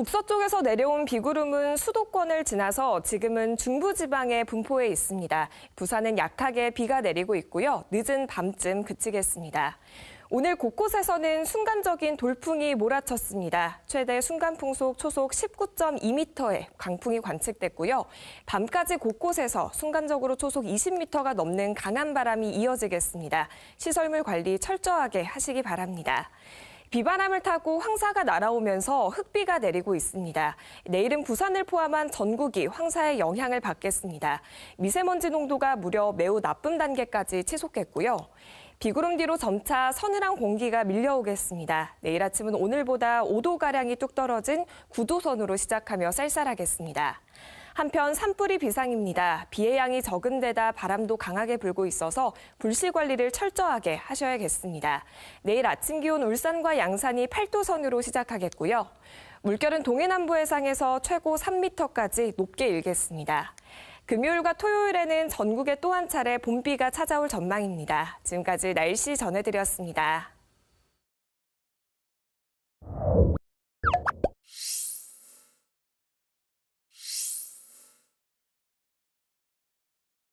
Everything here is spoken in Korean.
북서쪽에서 내려온 비구름은 수도권을 지나서 지금은 중부지방에 분포해 있습니다. 부산은 약하게 비가 내리고 있고요. 늦은 밤쯤 그치겠습니다. 오늘 곳곳에서는 순간적인 돌풍이 몰아쳤습니다. 최대 순간풍속 초속 19.2m의 강풍이 관측됐고요. 밤까지 곳곳에서 순간적으로 초속 20m가 넘는 강한 바람이 이어지겠습니다. 시설물 관리 철저하게 하시기 바랍니다. 비바람을 타고 황사가 날아오면서 흙비가 내리고 있습니다. 내일은 부산을 포함한 전국이 황사의 영향을 받겠습니다. 미세먼지 농도가 무려 매우 나쁨 단계까지 치솟겠고요. 비구름 뒤로 점차 서늘한 공기가 밀려오겠습니다. 내일 아침은 오늘보다 5도가량이 뚝 떨어진 9도선으로 시작하며 쌀쌀하겠습니다. 한편 산불이 비상입니다. 비의 양이 적은 데다 바람도 강하게 불고 있어서 불씨 관리를 철저하게 하셔야겠습니다. 내일 아침 기온 울산과 양산이 8도 선으로 시작하겠고요. 물결은 동해남부 해상에서 최고 3m까지 높게 일겠습니다. 금요일과 토요일에는 전국에 또 한 차례 봄비가 찾아올 전망입니다. 지금까지 날씨 전해드렸습니다.